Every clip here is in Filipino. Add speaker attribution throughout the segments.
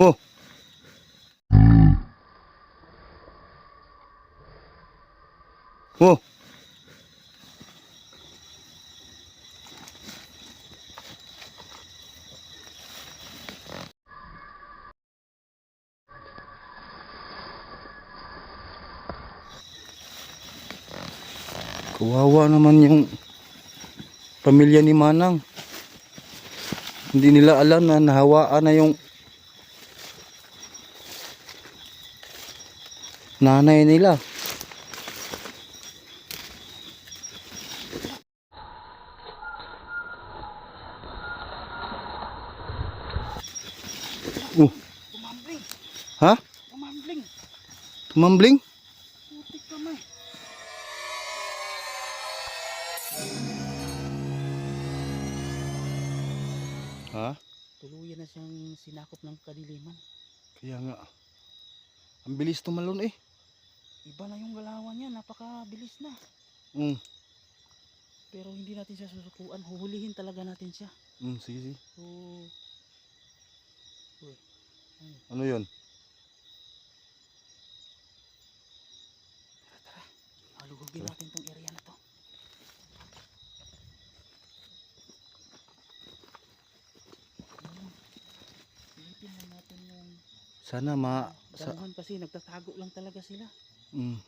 Speaker 1: Oh. Oh. Kawawa naman yung pamilya ni Manang. Hindi nila alam na nahawaan na yung nanay nila. Oh,
Speaker 2: Umambling.
Speaker 1: ha?
Speaker 2: Umambling.
Speaker 1: Tumambling?
Speaker 2: Putik kamay.
Speaker 1: Ha?
Speaker 2: Tuluyan na siyang sinakop ng kadiliman.
Speaker 1: Kaya nga. Ang bilis tumalon eh.
Speaker 2: Iba na yung galawan niya. Napakabilis na.
Speaker 1: Mm.
Speaker 2: Pero hindi natin siya susukuan. Huhulihin talaga natin siya.
Speaker 1: Mm, sige, sige.
Speaker 2: So,
Speaker 1: Ano yun?
Speaker 2: halugugin natin tong area na to. Yung
Speaker 1: Sana ma... Sa,
Speaker 2: damuhan kasi nagtatago lang talaga sila.
Speaker 1: Mm.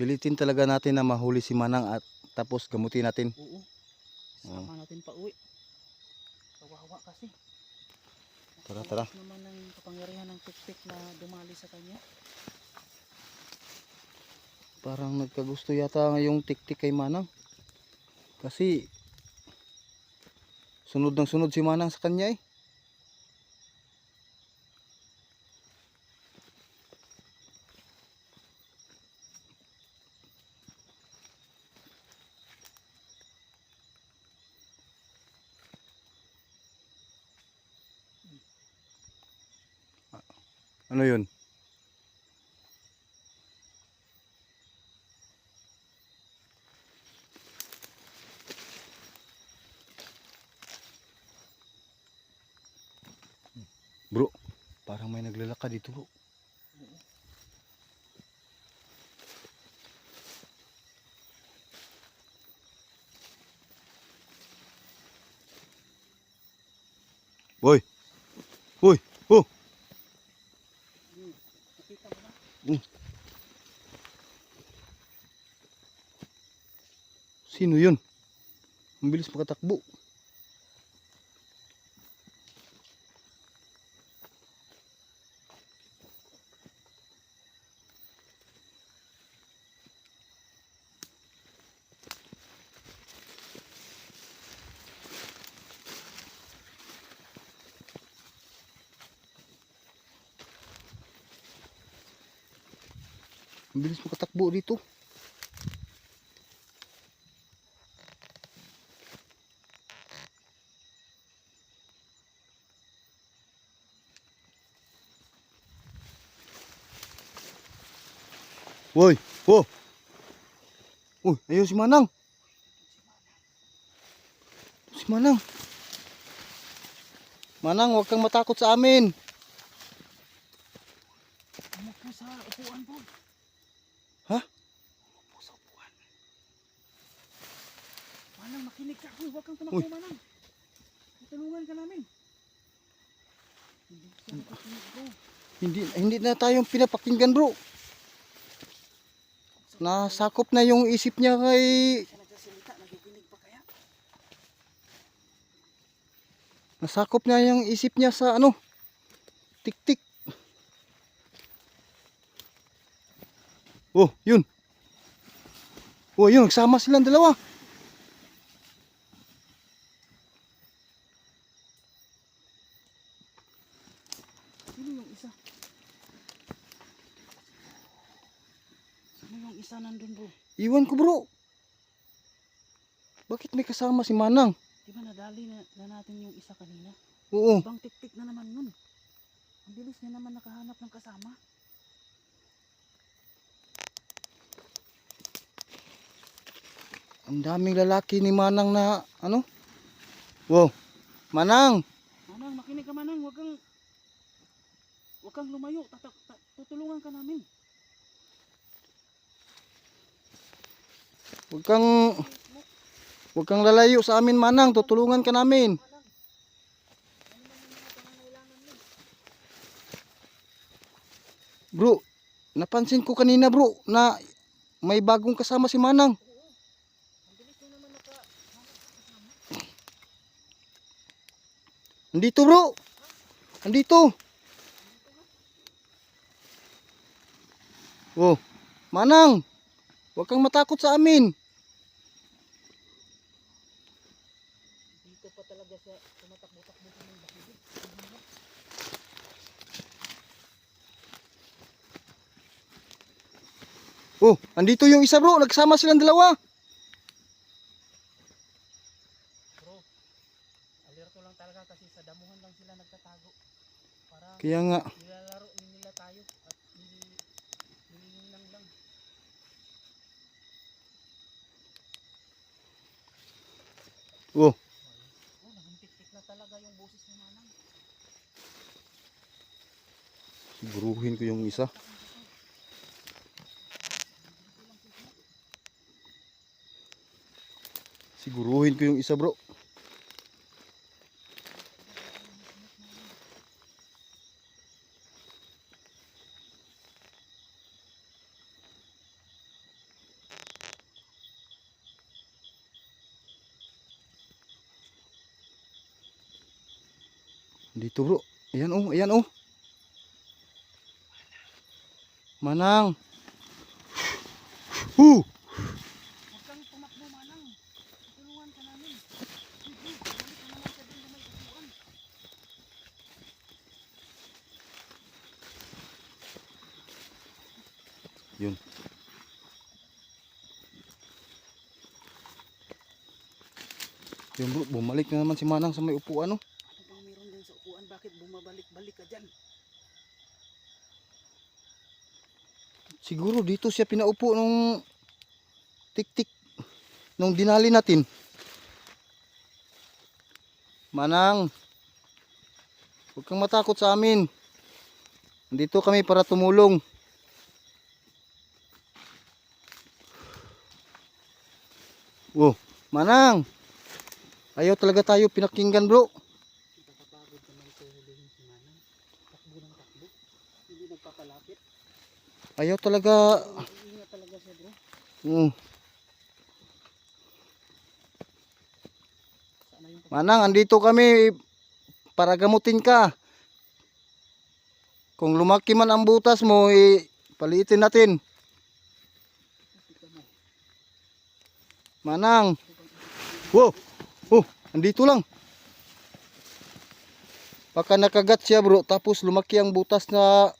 Speaker 1: Pilitin talaga natin na mahuli si Manang at tapos gamutin natin.
Speaker 2: Oo. Sama natin pa uwi. Kawawa kasi.
Speaker 1: Tara, tara.
Speaker 2: Naman ng kapangyarihan ng tiktik na dumali sa kanya.
Speaker 1: Parang nagkagusto yata yung tiktik kay Manang. Kasi sunod ng sunod si Manang sa kanya eh. Ano yun? Bro, parang may naglalakad dito bro. Boy! Boy! Oh!
Speaker 2: Nakita mo na?
Speaker 1: Sino yun? Ang bilis makatakbo. Ang bilis makatakbo dito. Woy! Oh! Uy, ayun si Manang. Si Manang. Manang, huwag kang matakot sa amin.
Speaker 2: Umupo sa upuan po.
Speaker 1: Ha?
Speaker 2: Umupo sa upuan. Manang, makinig ka. Uy, huwag kang tumakbo. Manang. Tulungan ka namin. Hindi siya makikinig, bro.
Speaker 1: Hindi hindi na tayong pinapakinggan, bro. Nasakop na yung isip niya kay nasakop na yung isip niya sa ano? Tik-tik. Oh, yun. Oh, yun, nagsama silang dalawa.
Speaker 2: Sino yung isa? Sino yung isa nandun, bro?
Speaker 1: Iwan ko, bro. Bakit may kasama si Manang?
Speaker 2: Di ba nadali na, na natin yung isa kanina?
Speaker 1: Oo.
Speaker 2: Ibang tik-tik na naman yun. Ang bilis niya naman nakahanap ng kasama.
Speaker 1: Ang daming lalaki ni Manang na ano? Wow. Manang,
Speaker 2: Manang, makinig ka manang. Huwag kang Huwag kang lumayo. Tutulungan ka namin.
Speaker 1: Huwag kang Huwag kang lalayo sa amin, Manang. Tutulungan ka namin. Bro, napansin ko kanina, bro, na may bagong kasama si Manang. Andito, bro. Andito. Oh, Manang. Huwag kang matakot sa amin.
Speaker 2: Dito pa talaga siya tumatakbo-takbo sa mga bakibig.
Speaker 1: Oh, andito yung isa, bro. Nagsama silang dalawa.
Speaker 2: Bro, alerto lang talaga kasi sa damuhan lang sila nagtatago. Para
Speaker 1: Kaya nga,
Speaker 2: nilalaro nila tayo at hindi nilinang lang.
Speaker 1: Oh,
Speaker 2: Oh, naguntik-tik na talaga yung boses ni Manang.
Speaker 1: siguruhin ko yung isa. Siguruhin ko yung isa, bro. Dito, bro. Ayan, oh. Ayan, oh. Manang.
Speaker 2: Upuan.
Speaker 1: Yun. Yun bro, bumalik na naman si Manang sa may upuan oh.
Speaker 2: Ano bang meron din sa upuan? Bakit bumabalik-balik ka dyan?
Speaker 1: Siguro dito siya pinaupo nung tik-tik nung dinali natin. Manang, huwag kang matakot sa amin. Dito kami para tumulong. Oh, Manang. Ayaw talaga tayo pinakinggan, bro.
Speaker 2: Nakakapagod naman sa hulihin si Manang. Takbo ng takbo. Hindi nagpapalapit.
Speaker 1: Ayaw talaga.
Speaker 2: Iingat talaga siya, bro.
Speaker 1: Mm. Manang, andito kami para gamutin ka. Kung lumaki man ang butas mo, eh, palitin natin. Manang. Wow. Oh, andito lang. Baka nakagat siya bro, tapos lumaki ang butas na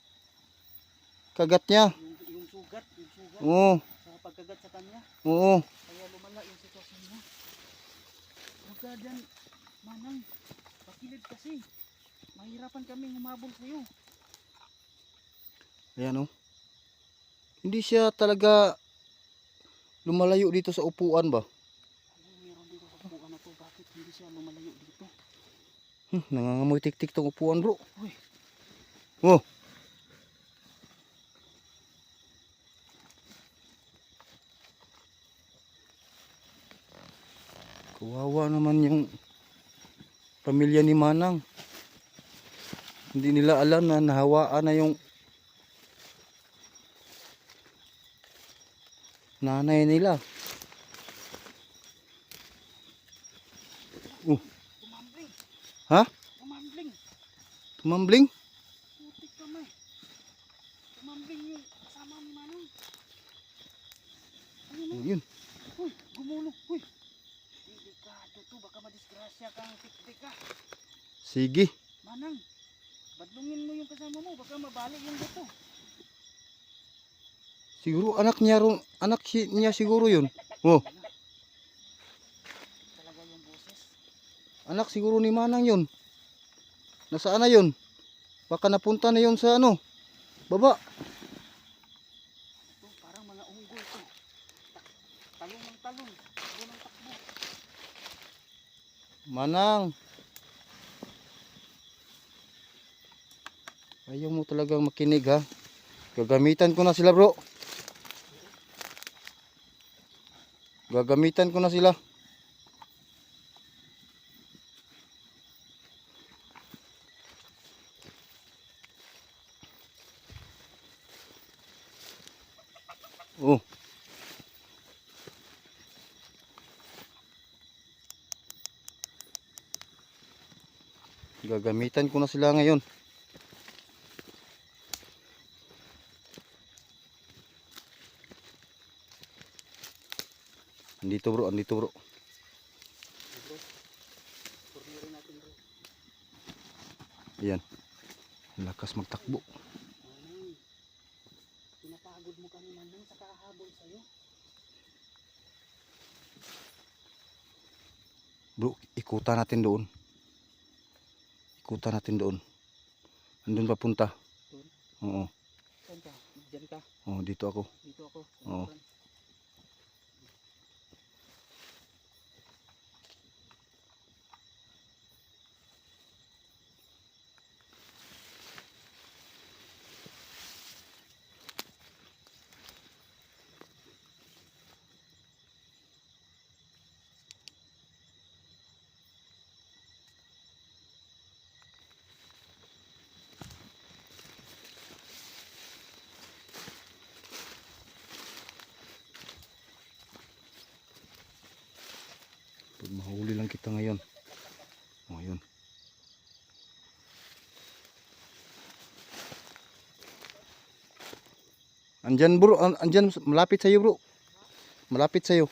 Speaker 1: kagat niya.
Speaker 2: Yung, yung sugat, yung sugat
Speaker 1: Oo,
Speaker 2: sa pagkagat sa kanya.
Speaker 1: oo.
Speaker 2: Kaya lumala yung sitwasyon niya. Huwag ka dyan, Manang. Pakilid kasi. Mahirapan kami humabol sa'yo.
Speaker 1: Ayan oh. Hindi siya talaga lumalayo dito sa upuan ba?
Speaker 2: Meron dito sa upuan na to? Bakit hindi siya lumalayo dito?
Speaker 1: Hmm, nangangamoy tik-tik tong upuan bro.
Speaker 2: Uy.
Speaker 1: Oh. Kawawa naman yung pamilya ni Manang. Hindi nila alam na nahawaan na yung nanay nila.
Speaker 2: Tumambling!
Speaker 1: ha?
Speaker 2: Tumambling!
Speaker 1: Tumambling?
Speaker 2: Putik kami. Tumambling yung kasama ni Manang. Ayun
Speaker 1: Oh,
Speaker 2: o.
Speaker 1: yun.
Speaker 2: Uy, gumulong. Uy. Delikado to. Baka madisgrasya kang tik-tik ka.
Speaker 1: Sige.
Speaker 2: Manang, badlungin mo yung kasama mo. Baka mabalik yung buto.
Speaker 1: Siguro anak niya ro, anak si- niya siguro yun. Oh,
Speaker 2: Talaga yung boses.
Speaker 1: anak siguro ni Manang yun. Nasaan na yun? Baka napunta na yun sa ano? Baba.
Speaker 2: Ito, parang mga unggoy to. Ta- talong ng talong. Takbo ng takbo.
Speaker 1: Manang. Ayaw mo talagang makinig ha. Gagamitan ko na sila bro. Gagamitan ko na sila. Oh. Gagamitan ko na sila ngayon. Andito bro, andito bro. Ayan. Lakas magtakbo.
Speaker 2: Pinapagod mo kami manang sa kahabol sa'yo.
Speaker 1: Bro, ikutan natin doon. Ikutan natin doon. Andun papunta.
Speaker 2: Doon?
Speaker 1: Oo.
Speaker 2: Saan ka? Diyan ka.
Speaker 1: Oo, dito ako.
Speaker 2: Dito ako.
Speaker 1: Oo. Mahuli lang kita ngayon. O, yun. Andyan bro, an- andyan malapit sa'yo bro. Malapit sa'yo.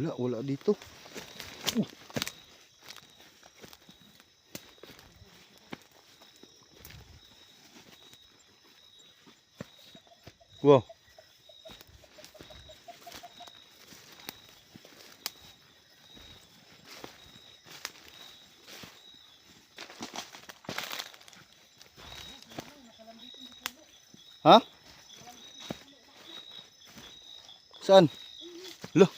Speaker 1: Wala, wala dito. Uh. Wow. Ha? Saan? Loh.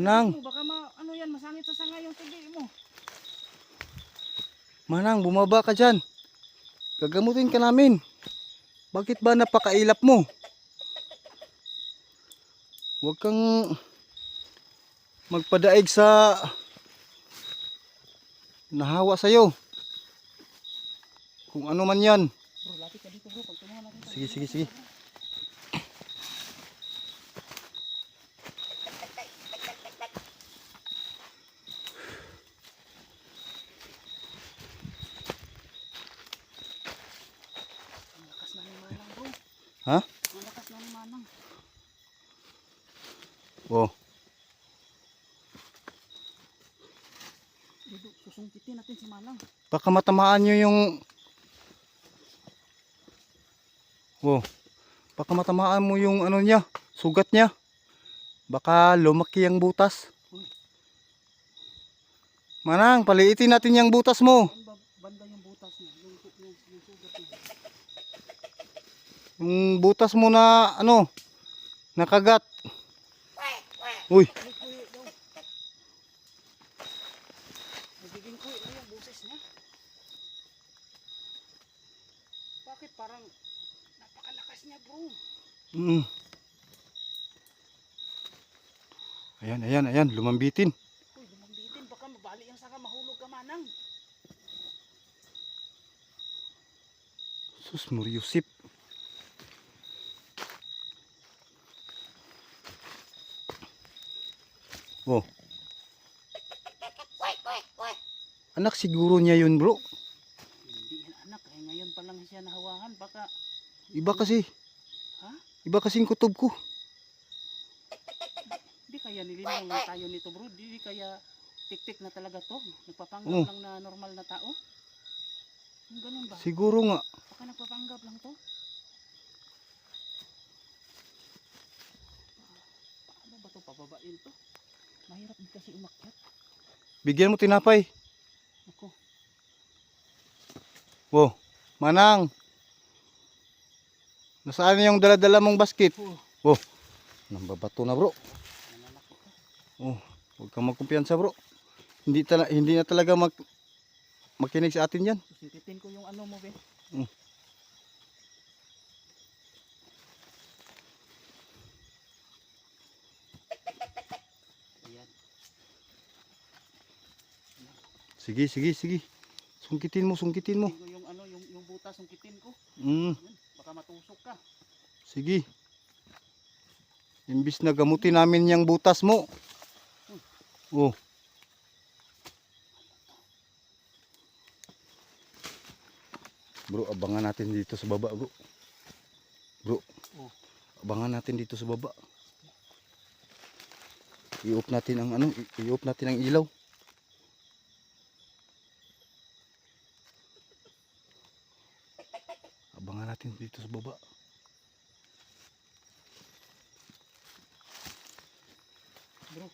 Speaker 1: Manang.
Speaker 2: Mo, Baka ma, ano yan, masangit sa sanga yung tibi mo.
Speaker 1: Manang, bumaba ka dyan. Gagamutin ka namin. Bakit ba napakailap mo? Huwag kang magpadaig sa nahawa sa'yo. Kung ano man yan.
Speaker 2: Bro, lapit ka dito bro.
Speaker 1: Sige, sige, sige.
Speaker 2: Ang lakas na ni Manang bro.
Speaker 1: Ha?
Speaker 2: Ang lakas na ni Manang.
Speaker 1: Oh,
Speaker 2: Dito, susungkitin natin si Manang.
Speaker 1: Baka matamaan nyo yung... Oh, baka matamaan mo yung ano niya, sugat niya. Baka lumaki ang butas. Manang, paliitin natin yung butas mo.
Speaker 2: Banda yung butas niya? Yung, yung sugat niya.
Speaker 1: Yung butas mo na ano, nakagat. Uy,
Speaker 2: Ay, kuya daw. Nagiging kuya na yung boses niya. Bakit parang napakalakas niya bro?
Speaker 1: Mm. Ayan, ayan, ayan, lumambitin.
Speaker 2: Uy, lumambitin. Baka mabali yung saka mahulog ka manang.
Speaker 1: Sus, Muriusip. Oh. Anak siguro niya yun bro.
Speaker 2: Hindi yan anak. Eh, ngayon pa lang siya nahawahan. Baka,
Speaker 1: Iba kasi. Iba kasing kutob ko.
Speaker 2: kaya nilinaw na tayo nito bro? Di kaya tik-tik na talaga to? Nagpapanggap
Speaker 1: Oo.
Speaker 2: lang na normal na tao? Yung ganun ba?
Speaker 1: Siguro nga.
Speaker 2: Baka nagpapanggap lang to? Paano ba to pababain to? Mahirap din kasi umakyat.
Speaker 1: Bigyan mo tinapay.
Speaker 2: Ako.
Speaker 1: Wo, Manang. Nasaan yung dala-dala mong basket?
Speaker 2: Oh,
Speaker 1: Nambabato na bro. Oh, huwag kang magkumpiyansa bro. Hindi, tala, hindi na talaga mag, makinig sa atin yan.
Speaker 2: Susikitin ko yung ano mo, be. Ayan.
Speaker 1: Sige, sige, sige. Sungkitin mo, sungkitin mo.
Speaker 2: Yung ano, yung, yung butas, yung kitin ko.
Speaker 1: Mm,
Speaker 2: Ayan, baka matusok ka.
Speaker 1: sige. Imbis na gamutin namin yung butas mo. Oh. Bro, abangan natin dito sa baba, bro. Bro.
Speaker 2: Oh.
Speaker 1: Abangan natin dito sa baba. I-off natin ang ano, i-off natin ang ilaw. Abangan natin dito sa baba.
Speaker 2: Bro.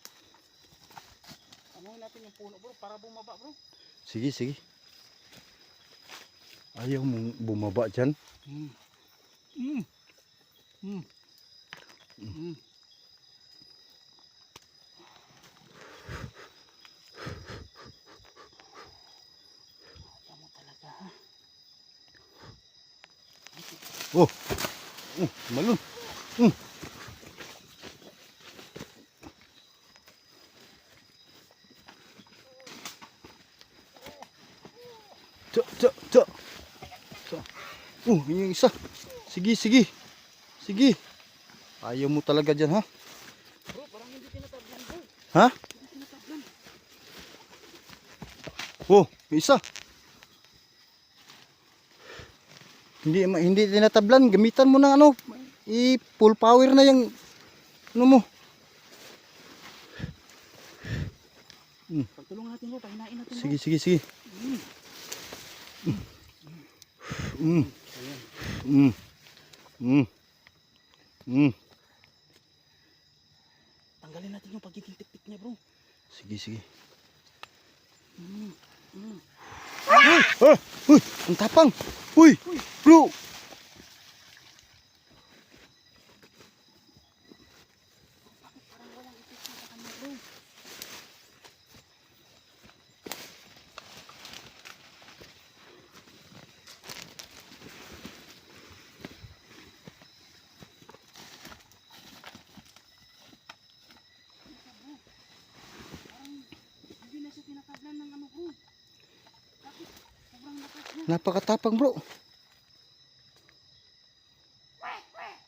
Speaker 2: Amuhin natin yung puno, bro, para bumaba, bro.
Speaker 1: Sige, sige. Ayaw mong bumaba dyan.
Speaker 2: Mm. Mm. Mm. Mm.
Speaker 1: Oh, malun. Mm. Tsa, tsa. Tsa. Oh, yun yung isa. Sige, sige. Sige. Ayaw mo talaga dyan, ha?
Speaker 2: Bro, parang hindi tinatablan, bro.
Speaker 1: Ha?
Speaker 2: Hindi tinatablan.
Speaker 1: Oh, isa. Hindi hindi tinatablan, gamitan mo ng ano, i full power na yung ano mo.
Speaker 2: Pagtulungan natin, bro. Pahinain natin, bro.
Speaker 1: Sige, sige, sige.
Speaker 2: Mm.
Speaker 1: Mm. Mm. Mm. Mm.
Speaker 2: Tanggalin natin yung pagiging tik-tik niya, bro.
Speaker 1: Sige, sige.
Speaker 2: Mm. Mm.
Speaker 1: Ah! Uy, ang tapang. Uy, bro.
Speaker 2: Bakit parang walang epekto sa kanya, bro? Parang hindi na siya tinatablan ng ano, bro. Bakit? Sobrang lakas niya.
Speaker 1: Napakatapang, bro.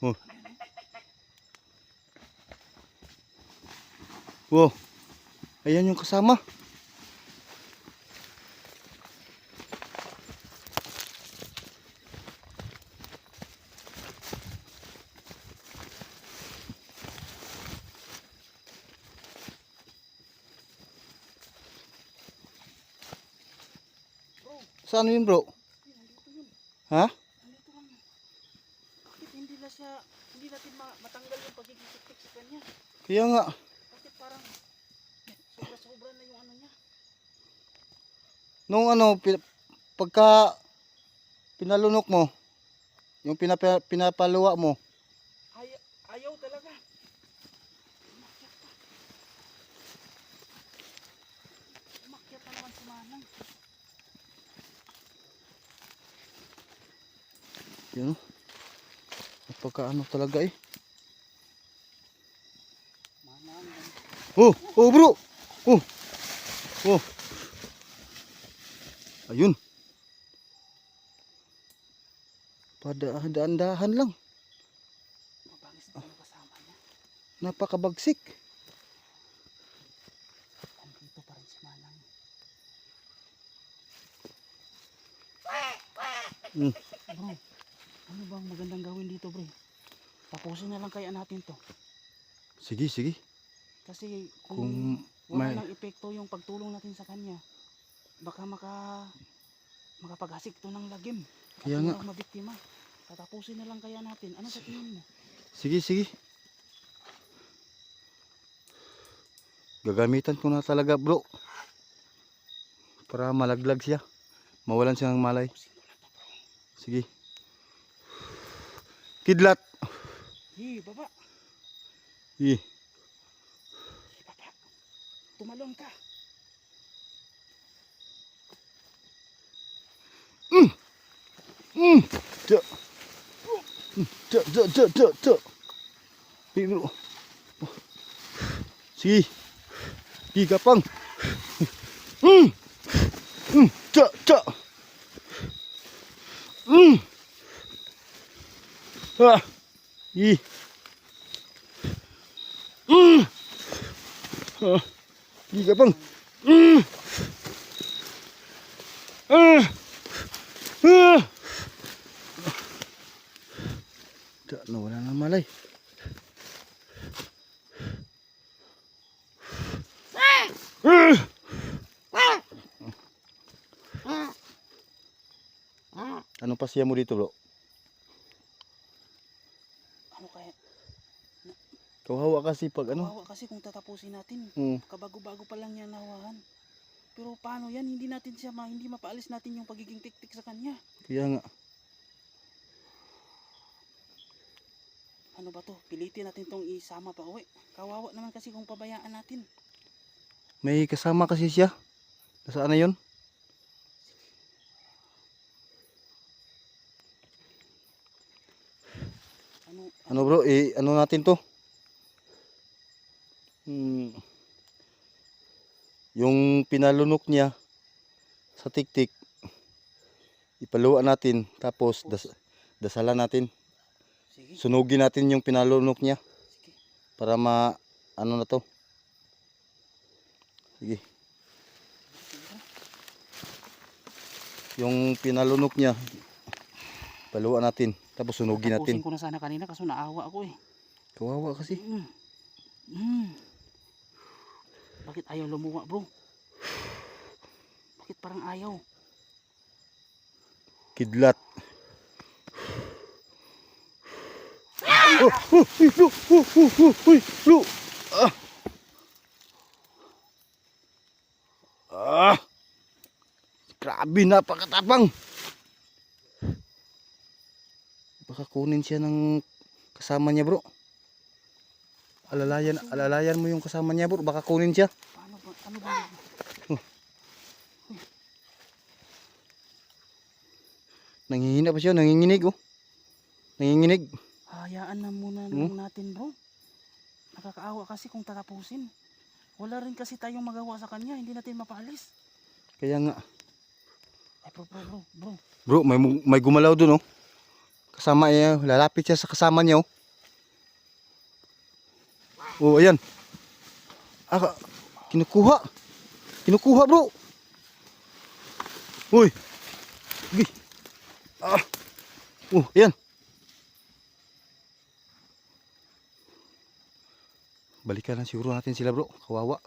Speaker 1: Oh. Wow. Ayan yung kasama.
Speaker 2: Bro,
Speaker 1: Saan yun, bro? Ha?
Speaker 2: Bakit hindi na siya, hindi natin ma matanggal yung pagiging tik sa kanya?
Speaker 1: Kaya nga.
Speaker 2: Bakit parang sobra-sobra na yung ano niya?
Speaker 1: Nung ano, pagka pinalunok mo, yung pinapa, pinapaluwa mo,
Speaker 2: Ay ayaw talaga. Umakyat ka. Umakyat na naman si Manang.
Speaker 1: Yun, napaka ano talaga eh. Oh, oh bro. Oh. Oh. Ayun. Pada daan-dahan lang. Napakabagsik.
Speaker 2: Andito pa rin si Manang.
Speaker 1: Mm.
Speaker 2: Bro, ano bang magandang gawin dito bro? Tapusin na lang kaya natin to.
Speaker 1: Sige, sige.
Speaker 2: Kasi kung,
Speaker 1: Kung
Speaker 2: wala
Speaker 1: may
Speaker 2: lang epekto yung pagtulong natin sa kanya, baka maka makapaghasik to ng lagim.
Speaker 1: Kaya nga.
Speaker 2: mabiktima. Tatapusin na lang kaya natin. Ano sa tingin mo?
Speaker 1: Sige, sige. Gagamitan ko na talaga, bro. Para malaglag siya. Mawalan siya ng malay. Sige. Kidlat.
Speaker 2: Hi, baba. Baba. Tumalon ka.
Speaker 1: Mm. Mm. Cak, cak, cak, cak, cak. Sige, bro. Sige. Sige, kapang. Mm. Mm. Cak, cak. Mm. Ah. Sige. Ah. Sige, kapang. Mm. Ah. Ah. Tak, nawala na malay. Ano pa siya mo dito, bro?
Speaker 2: Ano kaya?
Speaker 1: Kawawa kasi pag ano.
Speaker 2: Kawawa kasi kung tatapusin natin.
Speaker 1: Hmm.
Speaker 2: Kabago-bago pa lang yan nawahan. Pero paano yan? Hindi natin siya ma, hindi mapaalis natin yung pagiging tik-tik sa kanya.
Speaker 1: Kaya nga.
Speaker 2: Ano ba to? Pilitin natin tong isama pa uwi. Kawawa naman kasi kung pabayaan natin.
Speaker 1: May kasama kasi siya. Nasaan na yun?
Speaker 2: Ano,
Speaker 1: Ano bro, eh, ano natin to? Hmm. Yung pinalunok niya sa tiktik, ipaluan natin, tapos das, dasalan natin.
Speaker 2: sige,
Speaker 1: Sunugin natin yung pinalunok niya
Speaker 2: sige.
Speaker 1: para ma, ano na to. Sige. Yung pinalunok niya, paluan natin, tapos sunugin natin.
Speaker 2: Tapusin ko na sana kanina kaso naawa ako eh.
Speaker 1: Kawawa kasi.
Speaker 2: Mm. Mm. Bakit ayaw lumuwa bro? Bakit parang ayaw?
Speaker 1: Kidlat. Oh, oh, oh, oh, oh, uy, bro. Ah. Ah. Grabe, napakatapang. Baka kunin siya ng kasama niya, bro. Alalayan, alalayan mo yung kasama niya, bro. Baka kunin siya.
Speaker 2: Paano ba? Ano ba?
Speaker 1: Nangihina pa siya, nanginginig, oh. Nanginginig.
Speaker 2: Hayaan na muna
Speaker 1: Hmm?
Speaker 2: natin bro. Nakakaawa kasi kung tatapusin. Wala rin kasi tayong magawa sa kanya. Hindi natin mapaalis.
Speaker 1: Kaya nga.
Speaker 2: Ay bro bro bro bro.
Speaker 1: Bro, may, may gumalaw dun, oh. Kasama niya, lalapit siya sa kasama niya, oh. Oh, ayan. Ah, kinukuha. Kinukuha, bro. Uy. Gi. Ah. Oh, ayan. Balikan na siguro natin sila, bro. Kawawa.